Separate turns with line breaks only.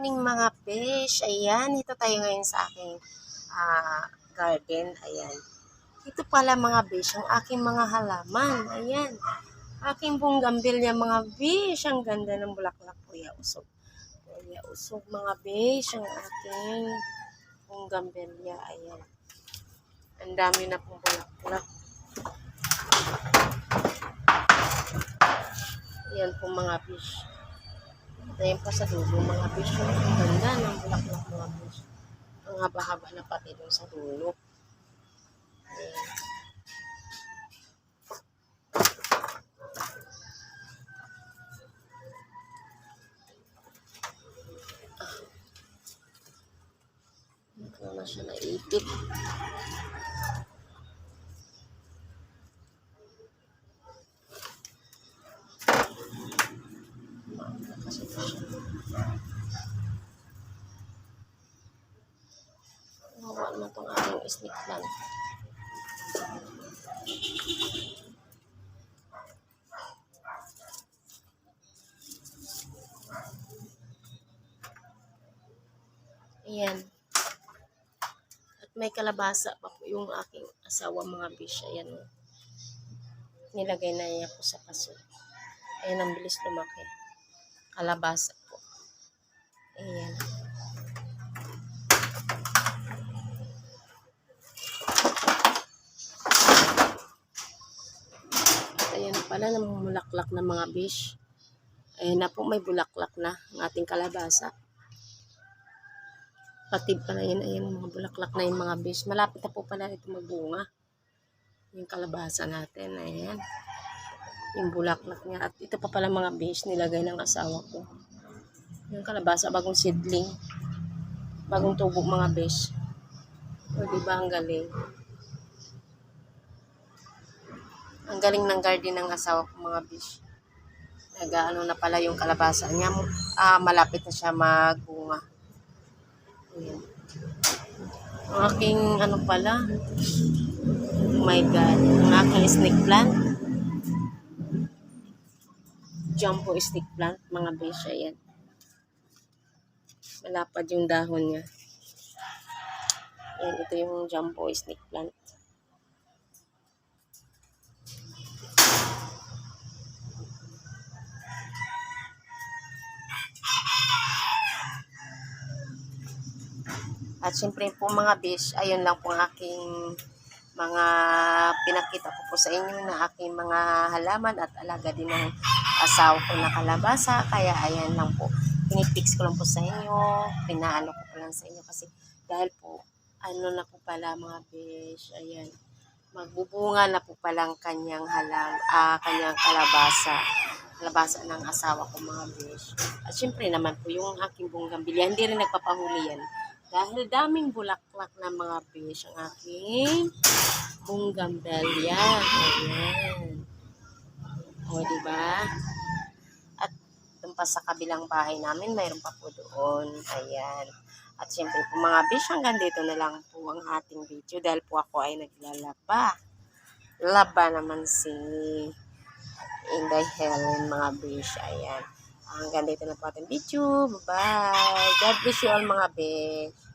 happening mga fish? Ayan, ito tayo ngayon sa aking ah, garden. Ayan. Ito pala mga fish, ang aking mga halaman. Ayan. Aking bunggambilya mga fish. Ang ganda ng bulaklak. Kuya usog. Kuya usog mga fish. Ang aking bunggambilya. Ayan. Ang dami na pong bulaklak. Ayan po mga fish. Ayan pa sa dulo mga fish. Ang ganda ng bulaklak mga fish. Ang haba-haba na pati dun sa dulo. Ayan. Ano na siya naipit. Kasi pa siya. Nawa naman itong aking snake plant. Ayan. At may kalabasa pa po yung aking asawa mga bish. Ayan. Nilagay na niya po sa paso. Ayan ang bilis lumaki. Kalabasa po. Ayan. Ayan pala, namumulaklak na mga bish. Ayan na po, may bulaklak na ang ating kalabasa. Pati pala yan, ayan mga bulaklak na yung mga bish. Malapit na po pala ito magbunga. Yung kalabasa natin, ayan. Yung bulaklak niya. At ito pa pala mga bish, nilagay ng asawa ko. Yung kalabasa, bagong seedling. Bagong tubo mga bish. O, diba ang galing? Ang galing ng garden ng asawa ko mga bish. Nag-ano na pala yung kalabasa niya. Ah, malapit na siya magbunga. Ayan. Ang aking ano pala. Oh my God. Ang aking snake plant. Jumbo snake plant. Mga bish. Ayan. Malapad yung dahon niya. Ayan. Ito yung jumbo snake plant. At syempre po mga bish, ayun lang po ang aking mga pinakita ko po sa inyo na aking mga halaman at alaga din ng asawa ko na kalabasa. Kaya ayan lang po, pinipix ko lang po sa inyo, pinaano ko po lang sa inyo kasi dahil po, ano na po pala mga bish, ayan, magbubunga na po palang kanyang halam, ah, kanyang kalabasa kalabasa ng asawa ko mga bish. At syempre naman po yung aking bunggambilya, hindi rin nagpapahuli yan. Dahil daming bulaklak na mga fish ang aking bunggambilya. Ayan. O, di ba? At doon pa sa kabilang bahay namin, mayroon pa po doon. Ayan. At syempre po mga fish, hanggang dito na lang po ang ating video dahil po ako ay naglalaba. Laba naman si Inday Helen mga fish. Ayan. Hanggang dito na po ating video. Bye-bye. God bless you all mga fish.